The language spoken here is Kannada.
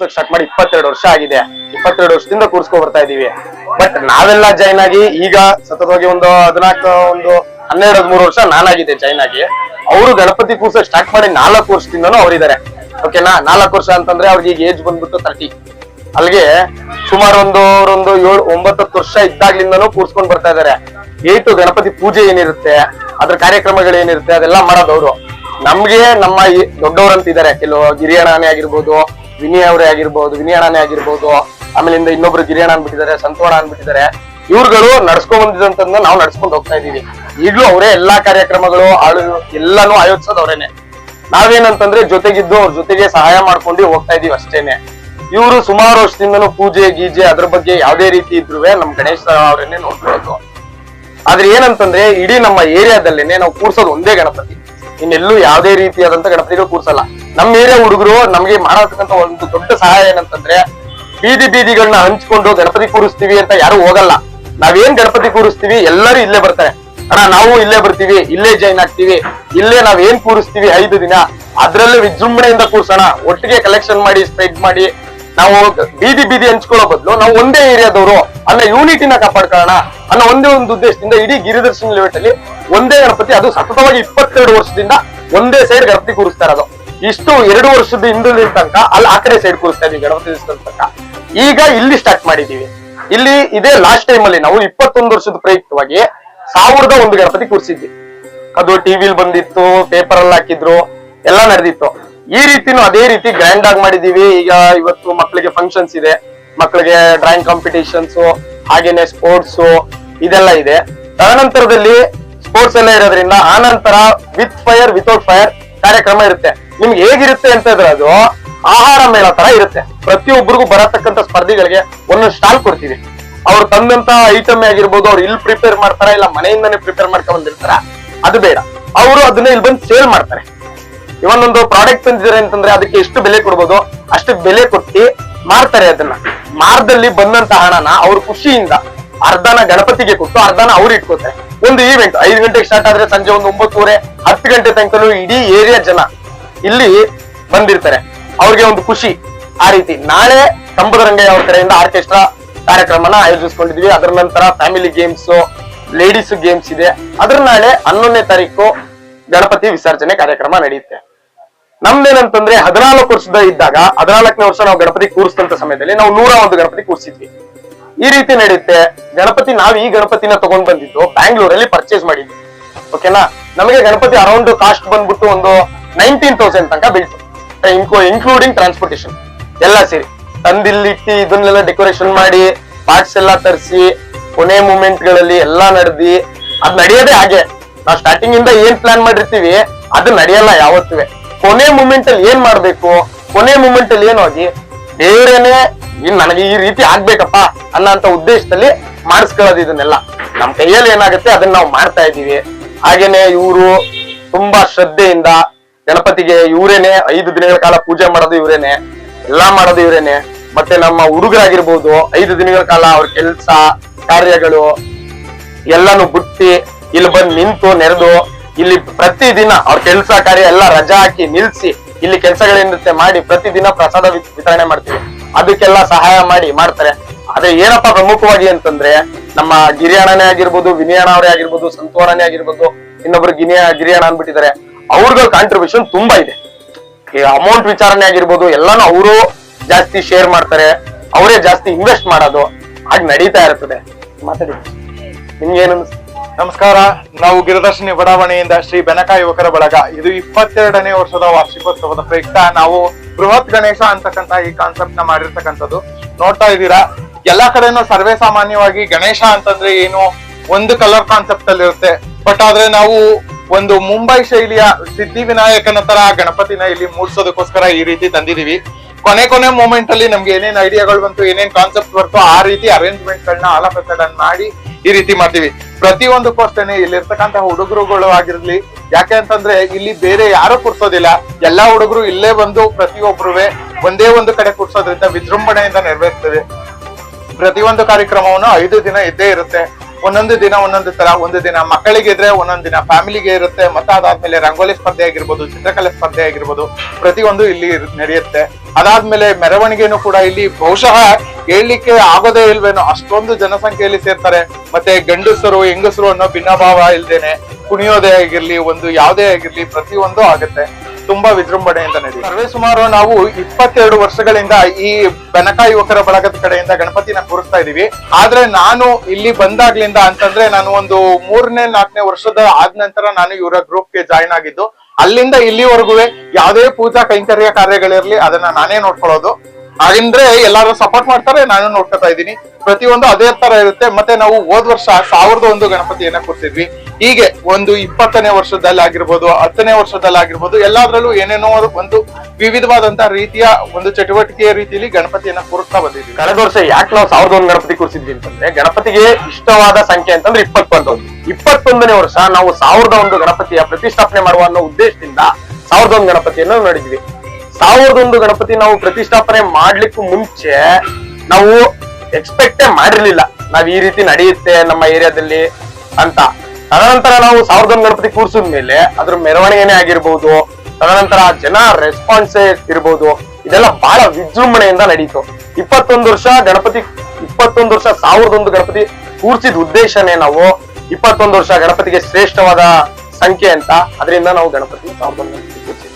ಕೂರ್ಸಕ್ ಸ್ಟಾರ್ಟ್ ಮಾಡಿ ಇಪ್ಪತ್ತೆರಡು ವರ್ಷ ಆಗಿದೆ. ಇಪ್ಪತ್ತೆರಡು ವರ್ಷದಿಂದ ಕೂರ್ಸ್ಕೊ ಬರ್ತಾ ಇದೀವಿ. ಬಟ್ ನಾವೆಲ್ಲ ಜಾಯ್ನ್ ಆಗಿ ಈಗ ಸತತವಾಗಿ ಒಂದು ಹದಿನಾಲ್ಕು, ಒಂದು ಹನ್ನೆರಡು, ಹದಿಮೂರು ವರ್ಷ ನಾನಾಗಿದೆ ಜಾಯ್ನ್ ಆಗಿ. ಅವರು ಗಣಪತಿ ಕೂರ್ಸಕ್ ಸ್ಟಾರ್ಟ್ ಮಾಡಿ ನಾಲ್ಕು ವರ್ಷದಿಂದನೂ ಅವರಿದ್ದಾರೆ. ಓಕೆನಾ ನಾಲ್ಕು ವರ್ಷ ಅಂತಂದ್ರೆ ಅವ್ರಿಗೆ ಈಗ ಏಜ್ ಬಂದ್ಬಿಟ್ಟು ತರ್ಟಿ ಅಲ್ಲಿಗೆ ಸುಮಾರು ಒಂದು ಒಂದು ಏಳು ಒಂಬತ್ತು ವರ್ಷ ಇದ್ದಾಗ್ಲಿಂದನೂ ಕೂರ್ಸ್ಕೊಂಡ್ ಬರ್ತಾ ಇದಾರೆ ಏಟು ಗಣಪತಿ ಪೂಜೆ ಏನಿರುತ್ತೆ, ಅದ್ರ ಕಾರ್ಯಕ್ರಮಗಳು ಏನಿರುತ್ತೆ, ಅದೆಲ್ಲ ಮಾಡೋದವ್ರು ನಮ್ಗೆ ನಮ್ಮ ದೊಡ್ಡವರಂತಿದ್ದಾರೆ ಕೆಲವು ಗಿರಿಯಣಾನೆ ಆಗಿರ್ಬೋದು ವಿನಯ್ ಅವರೇ ಆಗಿರ್ಬೋದು ವಿನಯಣ್ಣನೇ ಆಗಿರ್ಬೋದು, ಆಮೇಲಿಂದ ಇನ್ನೊಬ್ರು ಗಿರಿಯಣ್ಣ ಅನ್ಬಿಟ್ಟಿದ್ದಾರೆ ಸಂತೋಣ ಅನ್ಬಿಟ್ಟಿದ್ದಾರೆ ಇವ್ರುಗಳು ನಡ್ಸ್ಕೊಂಡ್ ಬಂದಿದಂತಂದ ನಾವು ನಡ್ಸ್ಕೊಂಡು ಹೋಗ್ತಾ ಇದೀವಿ. ಈಗಲೂ ಅವರೇ ಎಲ್ಲಾ ಕಾರ್ಯಕ್ರಮಗಳು, ಆಳು ಎಲ್ಲಾನು ಆಯೋಜಿಸೋದು ಅವರೇನೆ. ನಾವೇನಂತಂದ್ರೆ ಜೊತೆಗಿದ್ದು ಅವ್ರ ಜೊತೆಗೆ ಸಹಾಯ ಮಾಡ್ಕೊಂಡು ಹೋಗ್ತಾ ಇದೀವಿ ಅಷ್ಟೇನೆ. ಇವರು ಸುಮಾರು ವರ್ಷದಿಂದನೂ ಪೂಜೆ, ಗೀಜೆ ಅದ್ರ ಬಗ್ಗೆ ಯಾವ್ದೇ ರೀತಿ ಇದ್ರು ನಮ್ ಗಣೇಶ ಅವರನ್ನೇ ನೋಡ್ಕೊಳ್ಳೋದು. ಆದ್ರೆ ಏನಂತಂದ್ರೆ ಇಡೀ ನಮ್ಮ ಏರಿಯಾದಲ್ಲೇನೆ ನಾವು ಕೂರ್ಸೋದು ಒಂದೇ ಗಣಪತಿ. ಇನ್ನೆಲ್ಲೂ ಯಾವ್ದೇ ರೀತಿಯಾದಂತ ಗಣಪತಿಗಳು ಕೂರ್ಸಲ್ಲ. ನಮ್ಮ ಏರಿಯಾ ಹುಡುಗರು ನಮ್ಗೆ ಮಾಡತಕ್ಕಂತ ಒಂದು ದೊಡ್ಡ ಸಹಾಯ ಏನಂತಂದ್ರೆ, ಬೀದಿ ಬೀದಿಗಳನ್ನ ಹಂಚ್ಕೊಂಡು ಗಣಪತಿ ಕೂರಿಸ್ತೀವಿ ಅಂತ ಯಾರು ಹೋಗಲ್ಲ. ನಾವೇನ್ ಗಣಪತಿ ಕೂರಿಸ್ತೀವಿ, ಎಲ್ಲರೂ ಇಲ್ಲೇ ಬರ್ತಾರೆ. ಅಣ್ಣ, ನಾವು ಇಲ್ಲೇ ಬರ್ತೀವಿ, ಇಲ್ಲೇ ಜಾಯ್ನ್ ಆಗ್ತೀವಿ, ಇಲ್ಲೇ ನಾವ್ ಏನ್ ಕೂರಿಸ್ತೀವಿ ಐದು ದಿನ, ಅದ್ರಲ್ಲೇ ವಿಜೃಂಭಣೆಯಿಂದ ಕೂರ್ಸೋಣ. ಒಟ್ಟಿಗೆ ಕಲೆಕ್ಷನ್ ಮಾಡಿ ಸ್ಪ್ರೆಡ್ ಮಾಡಿ, ನಾವು ಬೀದಿ ಬೀದಿ ಹಂಚ್ಕೊಳ್ಳೋ ಬದಲು ನಾವು ಒಂದೇ ಏರಿಯಾದವರು ಅಲ್ಲ ಯೂನಿಟಿನ ಕಾಪಾಡ್ಕೊಳ್ಳೋಣ ಅನ್ನೋ ಒಂದೇ ಒಂದು ಉದ್ದೇಶದಿಂದ ಇಡೀ ಗಿರಿದರ್ಶನ ಲೆವೆಟ್ ಅಲ್ಲಿ ಒಂದೇ ಗಣಪತಿ, ಅದು ಸತತವಾಗಿ ಇಪ್ಪತ್ತೆರಡು ವರ್ಷದಿಂದ ಒಂದೇ ಸೈಡ್ ಗಣಪತಿ ಕೂರಿಸ್ತಾ ಇರೋದು. ಇಷ್ಟು ಎರಡು ವರ್ಷದ ಹಿಂದಿನ ತನಕ ಅಲ್ಲಿ ಆ ಕಡೆ ಸೈಡ್ ಕೂರಿಸ್ತಾ ಗಣಪತಿ ತನಕ. ಈಗ ಇಲ್ಲಿ ಸ್ಟಾರ್ಟ್ ಮಾಡಿದೀವಿ. ಇಲ್ಲಿ ಇದೇ ಲಾಸ್ಟ್ ಟೈಮ್ ಅಲ್ಲಿ ನಾವು ಇಪ್ಪತ್ತೊಂದು ವರ್ಷದ ಪ್ರಯುಕ್ತವಾಗಿ ಸಾವಿರದ ಒಂದು ಗಣಪತಿ ಕೂರಿಸಿದ್ವಿ. ಅದು ಟಿವಿಲ್ ಬಂದಿತ್ತು ಪೇಪರ್ ಅಲ್ಲಿ ಹಾಕಿದ್ರು, ಎಲ್ಲ ನಡೆದಿತ್ತು. ಈ ರೀತಿನೂ ಅದೇ ರೀತಿ ಗ್ರ್ಯಾಂಡ್ ಆಗಿ ಮಾಡಿದೀವಿ. ಈಗ ಇವತ್ತು ಮಕ್ಕಳಿಗೆ ಫಂಕ್ಷನ್ಸ್ ಇದೆ. ಮಕ್ಕಳಿಗೆ ಡ್ರಾಯಿಂಗ್ ಕಾಂಪಿಟೇಷನ್ಸ್ ಹಾಗೇನೆ ಸ್ಪೋರ್ಟ್ಸ್ ಇದೆಲ್ಲ ಇದೆ. ತದನಂತರದಲ್ಲಿ ಸ್ಪೋರ್ಟ್ಸ್ ಎಲ್ಲ ಇರೋದ್ರಿಂದ ಆನಂತರ ನಂತರ ವಿತ್ ಫೈರ್ ವಿತೌಟ್ ಫೈರ್ ಕಾರ್ಯಕ್ರಮ ಇರುತ್ತೆ. ನಿಮ್ಗೆ ಹೇಗಿರುತ್ತೆ ಅಂತ ಇದ್ರೆ ಅದು ಆಹಾರ ಮೇಳ ತರ ಇರುತ್ತೆ. ಪ್ರತಿಯೊಬ್ಬರಿಗೂ ಬರತಕ್ಕಂತ ಸ್ಪರ್ಧಿಗಳಿಗೆ ಒಂದೊಂದು ಸ್ಟಾಲ್ ಕೊಡ್ತೀವಿ. ಅವ್ರು ತಂದಂತ ಐಟಮ್ ಆಗಿರ್ಬೋದು, ಅವ್ರು ಇಲ್ಲಿ ಪ್ರಿಪೇರ್ ಮಾಡ್ತಾರ ಇಲ್ಲ ಮನೆಯಿಂದನೇ ಪ್ರಿಪೇರ್ ಮಾಡ್ಕೊಂಡ್ ಬಂದಿರ್ತಾರ, ಅದು ಬೇಡ. ಅವರು ಅದನ್ನ ಇಲ್ಲಿ ಬಂದು ಸೇಲ್ ಮಾಡ್ತಾರೆ. ಇವನ್ ಒಂದು ಪ್ರಾಡಕ್ಟ್ ತಂದಿದ್ದಾರೆ ಅಂತಂದ್ರೆ ಅದಕ್ಕೆ ಎಷ್ಟು ಬೆಲೆ ಕೊಡ್ಬೋದು, ಅಷ್ಟು ಬೆಲೆ ಕೊಟ್ಟು ಮಾರ್ತಾರೆ ಅದನ್ನ. ಮಾರದಲ್ಲಿ ಬಂದಂತ ಹಣನ ಅವ್ರ ಖುಷಿಯಿಂದ ಅರ್ಧನ ಗಣಪತಿಗೆ ಕೊಟ್ಟು ಅರ್ಧನ ಅವ್ರು ಇಟ್ಕೋತಾರೆ. ಒಂದು ಈವೆಂಟ್ ಐದು ಗಂಟೆಗೆ ಸ್ಟಾರ್ಟ್ ಆದ್ರೆ ಸಂಜೆ ಒಂದು ಒಂಬತ್ತುವರೆ, ಹತ್ತು ಗಂಟೆ ತನಕ ಇಡೀ ಏರಿಯಾ ಜನ ಇಲ್ಲಿ ಬಂದಿರ್ತಾರೆ. ಅವ್ರಿಗೆ ಒಂದು ಖುಷಿ ಆ ರೀತಿ. ನಾಳೆ ಕಂಬದರಂಗಯ್ಯ ಅವ್ರ ಕಡೆಯಿಂದ ಆರ್ಕೆಸ್ಟ್ರಾ ಕಾರ್ಯಕ್ರಮನ ಆಯೋಜಿಸ್ಕೊಂಡಿದ್ವಿ. ಅದರ ನಂತರ ಫ್ಯಾಮಿಲಿ ಗೇಮ್ಸ್ ಲೇಡೀಸ್ ಗೇಮ್ಸ್ ಇದೆ. ಅದ್ರ ನಾಳೆ ಹನ್ನೊಂದನೇ ತಾರೀಕು ಗಣಪತಿ ವಿಸರ್ಜನೆ ಕಾರ್ಯಕ್ರಮ ನಡೆಯುತ್ತೆ. ನಮ್ದೇನಂತಂದ್ರೆ ಹದಿನಾಲ್ಕು ವರ್ಷದ ಇದ್ದಾಗ ಹದಿನಾಲ್ಕನೇ ವರ್ಷ ನಾವು ಗಣಪತಿ ಕೂರಿಸಿದಂತ ಸಮಯದಲ್ಲಿ ನಾವು ನೂರ ಒಂದು ಗಣಪತಿ ಕೂರಿಸಿದ್ವಿ. ಈ ರೀತಿ ನಡೆಯುತ್ತೆ. ಗಣಪತಿ ನಾವು ಈ ಗಣಪತಿನ ತಗೊಂಡ್ ಬಂದಿದ್ದು ಬ್ಯಾಂಗ್ಳೂರಲ್ಲಿ ಪರ್ಚೇಸ್ ಮಾಡಿದ್ವಿ. ಓಕೆನಾ ನಮಗೆ ಗಣಪತಿ ಅರೌಂಡ್ ಕಾಸ್ಟ್ ಬಂದ್ಬಿಟ್ಟು ಒಂದು ನೈನ್ಟೀನ್ ತೌಸಂಡ್ ತನಕ ಬೀಳ್ತು ಇನ್ಕ್ಲೂಡಿಂಗ್ ಟ್ರಾನ್ಸ್ಪೋರ್ಟೇಷನ್ ಎಲ್ಲ ಸೇರಿ. ತಂದಿಲ್ಲಿಟ್ಟು ಇದನ್ನೆಲ್ಲ ಡೆಕೋರೇಷನ್ ಮಾಡಿ ಪಾರ್ಟ್ಸ್ ಎಲ್ಲ ತರಿಸಿ, ಕೊನೆ ಮೂಮೆಂಟ್ಗಳಲ್ಲಿ ಎಲ್ಲಾ ನಡೆದಿ, ಅದ್ ನಡೆಯೋದೇ ಹಾಗೆ. ನಾವು ಸ್ಟಾರ್ಟಿಂಗ್ ಇಂದ ಏನ್ ಪ್ಲಾನ್ ಮಾಡಿರ್ತೀವಿ, ಅದು ನಡೆಯಲ್ಲ ಯಾವತ್ತೂ ಕೊನೆ ಮೂಮೆಂಟ್ ಅಲ್ಲಿ ಏನ್ ಮಾಡ್ಬೇಕು, ಕೊನೆ ಮೂಮೆಂಟ್ ಅಲ್ಲಿ ಏನು ಆಗಿ ಬೇರೆನೇ ಇನ್ ನನಗೆ ಈ ರೀತಿ ಆಗ್ಬೇಕಪ್ಪ ಅನ್ನೋಂತ ಉದ್ದೇಶದಲ್ಲಿ ಮಾಡಿಸ್ಕೊಳ್ಳೋದು ಇದನ್ನೆಲ್ಲ. ನಮ್ ಕೈಯಲ್ಲಿ ಏನಾಗುತ್ತೆ, ಅದನ್ನ ನಾವು ಮಾಡ್ತಾ ಇದೀವಿ ಹಾಗೇನೆ ಇವರು ತುಂಬಾ ಶ್ರದ್ಧೆಯಿಂದ ಗಣಪತಿಗೆ ಇವರೇನೆ ಐದು ದಿನಗಳ ಕಾಲ ಪೂಜೆ ಮಾಡೋದು ಇವರೇನೆ, ಎಲ್ಲಾ ಮಾಡೋದು ಇವರೇನೆ. ಮತ್ತೆ ನಮ್ಮ ಹುಡುಗರಾಗಿರ್ಬೋದು, ಐದು ದಿನಗಳ ಕಾಲ ಅವ್ರ ಕೆಲ್ಸ, ಕಾರ್ಯಗಳು, ಎಲ್ಲಾನು ಬಿಟ್ಟಿ ಇಲ್ಲಿ ಬಂದು ನಿಂತು ನೆರೆದು ಇಲ್ಲಿ ಪ್ರತಿದಿನ ಅವ್ರ ಕೆಲ್ಸ ಕಾರ್ಯ ಎಲ್ಲ ರಜಾ ಹಾಕಿ ನಿಲ್ಸಿ ಇಲ್ಲಿ ಕೆಲಸಗಳೇನಿರುತ್ತೆ ಮಾಡಿ ಪ್ರತಿದಿನ ಪ್ರಸಾದ ವಿತ್- ವಿತರಣೆ ಮಾಡ್ತೀವಿ. ಅದಕ್ಕೆಲ್ಲ ಸಹಾಯ ಮಾಡಿ ಮಾಡ್ತಾರೆ. ಆದ್ರೆ ಏನಪ್ಪಾ ಪ್ರಮುಖವಾಗಿ ಅಂತಂದ್ರೆ, ನಮ್ಮ ಗಿರಿಯಣ್ಣನೇ ಆಗಿರ್ಬೋದು ವಿನಿಯಾಣ ಅವರೇ ಆಗಿರ್ಬೋದು ಸಂತೋರನೇ ಆಗಿರ್ಬೋದು, ಇನ್ನೊಬ್ರು ಗಿನಿಯ, ಗಿರಿಯಣ್ಣ ಅನ್ಬಿಟ್ಟಿದ್ದಾರೆ ಅವ್ರಗಳ ಕಾಂಟ್ರಿಬ್ಯೂಷನ್ ತುಂಬಾ ಇದೆ. ಈ ಅಮೌಂಟ್ ವಿಚಾರಣೆ ಆಗಿರ್ಬೋದು, ಎಲ್ಲಾನು ಅವರು ಜಾಸ್ತಿ ಶೇರ್ ಮಾಡ್ತಾರೆ, ಅವರೇ ಜಾಸ್ತಿ ಇನ್ವೆಸ್ಟ್ ಮಾಡೋದು, ಹಾಗೆ ನಡೀತಾ ಇರ್ತದೆ. ಮಾತಾಡಿ. ಅನ್ಸುತ್ತೆ? ನಮಸ್ಕಾರ, ನಾವು ಗಿರಿದರ್ಶಿನಿ ಬಡಾವಣೆಯಿಂದ ಶ್ರೀ ಬೆನಕ ಯುವಕರ ಬಳಗ. ಇದು ಇಪ್ಪತ್ತೆರಡನೇ ವರ್ಷದ ವಾರ್ಷಿಕೋತ್ಸವದ ಪ್ರಯುಕ್ತ. ನಾವು ಬೃಹತ್ ಗಣೇಶ ಅಂತಕ್ಕಂತ ಈ ಕಾನ್ಸೆಪ್ಟ್ನ ಮಾಡಿರ್ತಕ್ಕಂಥದ್ದು. ನೋಡ್ತಾ ಇದ್ದೀರಾ? ಎಲ್ಲಾ ಕಡೆನೂ ಸರ್ವೇ ಸಾಮಾನ್ಯವಾಗಿ ಗಣೇಶ ಅಂತಂದ್ರೆ ಏನು, ಒಂದು ಕಲರ್ ಕಾನ್ಸೆಪ್ಟ್ ಅಲ್ಲಿ ಇರುತ್ತೆ ಬಟ್ ಆದ್ರೆ ನಾವು ಒಂದು ಮುಂಬೈ ಶೈಲಿಯ ಸಿದ್ಧಿ ವಿನಾಯಕನ ತರ ಗಣಪತಿನ ಇಲ್ಲಿ ಮೂಡ್ಸೋದಕ್ಕೋಸ್ಕರ ಈ ರೀತಿ ತಂದಿದೀವಿ. ಕೊನೆ ಕೊನೆ ಮೂಮೆಂಟ್ ಅಲ್ಲಿ ನಮ್ಗೆ ಏನೇನ್ ಐಡಿಯಾಗಳು ಬಂತು, ಏನೇನ್ ಕಾನ್ಸೆಪ್ಟ್ ಬರ್ತು, ಆ ರೀತಿ ಅರೇಂಜ್ಮೆಂಟ್ ಗಳನ್ನ ಆಲ್ ಮಾಡಿ ಈ ರೀತಿ ಮಾಡ್ತೀವಿ. ಪ್ರತಿಯೊಂದಕ್ಕೂ ಅಷ್ಟೇನೆ ಇಲ್ಲಿರ್ತಕ್ಕಂತ ಹುಡುಗರುಗಳು ಆಗಿರ್ಲಿ, ಯಾಕೆ ಅಂತಂದ್ರೆ ಇಲ್ಲಿ ಬೇರೆ ಯಾರು ಕುರ್ಸೋದಿಲ್ಲ. ಎಲ್ಲಾ ಹುಡುಗರು ಇಲ್ಲೇ ಬಂದು ಪ್ರತಿಯೊಬ್ಬರುವೆ ಒಂದೇ ಒಂದು ಕಡೆ ಕುರ್ಸೋದ್ರಿಂದ ವಿಜೃಂಭಣೆಯಿಂದ ನೆರವೇರ್ತದೆ. ಪ್ರತಿಯೊಂದು ಕಾರ್ಯಕ್ರಮವನ್ನು ಐದು ದಿನ ಇದ್ದೇ ಇರುತ್ತೆ. ಒಂದೊಂದು ದಿನ, ಒಂದೊಂದು ತರ, ಒಂದು ದಿನ ಮಕ್ಕಳಿಗೆ ಇದ್ರೆ ಒಂದೊಂದು ದಿನ ಫ್ಯಾಮಿಲಿಗೆ ಇರುತ್ತೆ. ಮತ್ತೆ ಅದಾದ್ಮೇಲೆ ರಂಗೋಲಿ ಸ್ಪರ್ಧೆ ಆಗಿರ್ಬೋದು, ಚಿತ್ರಕಲೆ ಸ್ಪರ್ಧೆ ಆಗಿರ್ಬೋದು, ಪ್ರತಿಯೊಂದು ಇಲ್ಲಿ ನಡೆಯುತ್ತೆ. ಅದಾದ್ಮೇಲೆ ಮೆರವಣಿಗೆನೂ ಕೂಡ ಇಲ್ಲಿ ಬಹುಶಃ ಹೇಳಲಿಕ್ಕೆ ಆಗೋದೇ ಇಲ್ವೇನೋ, ಅಷ್ಟೊಂದು ಜನಸಂಖ್ಯೆಯಲ್ಲಿ ಸೇರ್ತಾರೆ. ಮತ್ತೆ ಗಂಡಸರು, ಹೆಂಗಸರು ಅನ್ನೋ ಭಿನ್ನಭಾವ ಇಲ್ದೇನೆ ಕುಣಿಯೋದೇ ಆಗಿರ್ಲಿ, ಒಂದು ಯಾವುದೇ ಆಗಿರ್ಲಿ ಪ್ರತಿಯೊಂದು ಆಗುತ್ತೆ. ತುಂಬಾ ವಿಜೃಂಭಣೆಯಿಂದ ನಡೆಯುತ್ತೆ ಸರ್ವೇ ಸುಮಾರು ನಾವು ಇಪ್ಪತ್ತೆರಡು ವರ್ಷಗಳಿಂದ ಈ ಬೆನಕ ಯುವಕರ ಬಳಗದ ಕಡೆಯಿಂದ ಗಣಪತಿನ ಕೂರಿಸ್ತಾ ಇದೀವಿ. ಆದ್ರೆ ನಾನು ಇಲ್ಲಿ ಬಂದಾಗ್ಲಿಂದ ಅಂತಂದ್ರೆ ನಾನು ಒಂದು ಮೂರನೇ, ನಾಲ್ಕನೇ ವರ್ಷದ ಆದ ನಂತರ ನಾನು ಇವರ ಗ್ರೂಪ್ಗೆ ಜಾಯಿನ್ ಆಗಿದ್ದು, ಅಲ್ಲಿಂದ ಇಲ್ಲಿವರೆಗೂ ಯಾವುದೇ ಪೂಜಾ ಕೈಂಕರ್ಯ ಕಾರ್ಯಗಳಿರ್ಲಿ, ಅದನ್ನ ನಾನೇ ನೋಡ್ಕೊಳ್ಳೋದು. ಹಾಗಂದ್ರೆ ಎಲ್ಲಾರು ಸಪೋರ್ಟ್ ಮಾಡ್ತಾರೆ, ನಾನು ನೋಡ್ಕೊತಾ ಇದ್ದೀನಿ. ಪ್ರತಿಯೊಂದು ಅದೇ ತರ ಇರುತ್ತೆ. ಮತ್ತೆ ನಾವು ಹೋದ್ ವರ್ಷ ಸಾವಿರದ ಒಂದು ಗಣಪತಿಯನ್ನ ಕೂರ್ಸಿದ್ವಿ. ಹೀಗೆ ಒಂದು ಇಪ್ಪತ್ತನೇ ವರ್ಷದಲ್ಲಿ ಆಗಿರ್ಬೋದು, ಹತ್ತನೇ ವರ್ಷದಲ್ಲಿ ಆಗಿರ್ಬೋದು, ಎಲ್ಲಾದ್ರಲ್ಲೂ ಏನೇನೋ ಒಂದು ವಿವಿಧವಾದಂತಹ ರೀತಿಯ ಒಂದು ಚಟುವಟಿಕೆಯ ರೀತಿಯಲ್ಲಿ ಗಣಪತಿಯನ್ನ ಕೂರಿಸ್ತಾ ಬಂದಿದ್ವಿ ಕಳೆದ ವರ್ಷ ಯಾಕೆ ನಾವು ಸಾವಿರದ ಒಂದು ಗಣಪತಿ ಕೂರಿಸಿದ್ವಿ ಅಂತಂದ್ರೆ, ಗಣಪತಿಗೆ ಇಷ್ಟವಾದ ಸಂಖ್ಯೆ ಅಂತಂದ್ರೆ ಇಪ್ಪತ್ತೊಂದು. ಇಪ್ಪತ್ತೊಂದನೇ ವರ್ಷ ನಾವು ಸಾವಿರದ ಒಂದು ಗಣಪತಿಯ ಪ್ರತಿಷ್ಠಾಪನೆ ಮಾಡುವ ಅನ್ನೋ ಉದ್ದೇಶದಿಂದ ಸಾವಿರದ ಒಂದು ಗಣಪತಿಯನ್ನು ನೋಡಿದ್ವಿ. ಸಾವಿರದ ಒಂದು ಗಣಪತಿ ನಾವು ಪ್ರತಿಷ್ಠಾಪನೆ ಮಾಡ್ಲಿಕ್ಕೂ ಮುಂಚೆ ನಾವು ಎಕ್ಸ್ಪೆಕ್ಟೇ ಮಾಡಿರ್ಲಿಲ್ಲ. ನಾವ್ ಈ ರೀತಿ ನಡೆಯುತ್ತೆ ನಮ್ಮ ಏರಿಯಾದಲ್ಲಿ ಅಂತ. ತದನಂತರ ನಾವು ಸಾವಿರದ ಒಂದು ಗಣಪತಿ ಕೂರ್ಸಿದ ಮೇಲೆ ಅದ್ರ ಮೆರವಣಿಗೆನೆ ಆಗಿರ್ಬೋದು. ತದನಂತರ ಜನ ರೆಸ್ಪಾನ್ಸ್ ಇರ್ಬೋದು. ಇದೆಲ್ಲ ಬಹಳ ವಿಜೃಂಭಣೆಯಿಂದ ನಡೀತು. ಇಪ್ಪತ್ತೊಂದು ವರ್ಷ ಗಣಪತಿ, ಇಪ್ಪತ್ತೊಂದು ವರ್ಷ ಸಾವಿರದ ಒಂದು ಗಣಪತಿ ಕೂರ್ಸಿದ ಉದ್ದೇಶನೇ ನಾವು ಇಪ್ಪತ್ತೊಂದು ವರ್ಷ ಗಣಪತಿಗೆ ಶ್ರೇಷ್ಠವಾದ ಸಂಖ್ಯೆ ಅಂತ. ಅದರಿಂದ ನಾವು ಗಣಪತಿ ಸಾವಿರದ ಒಂದು ಗಣಪತಿ.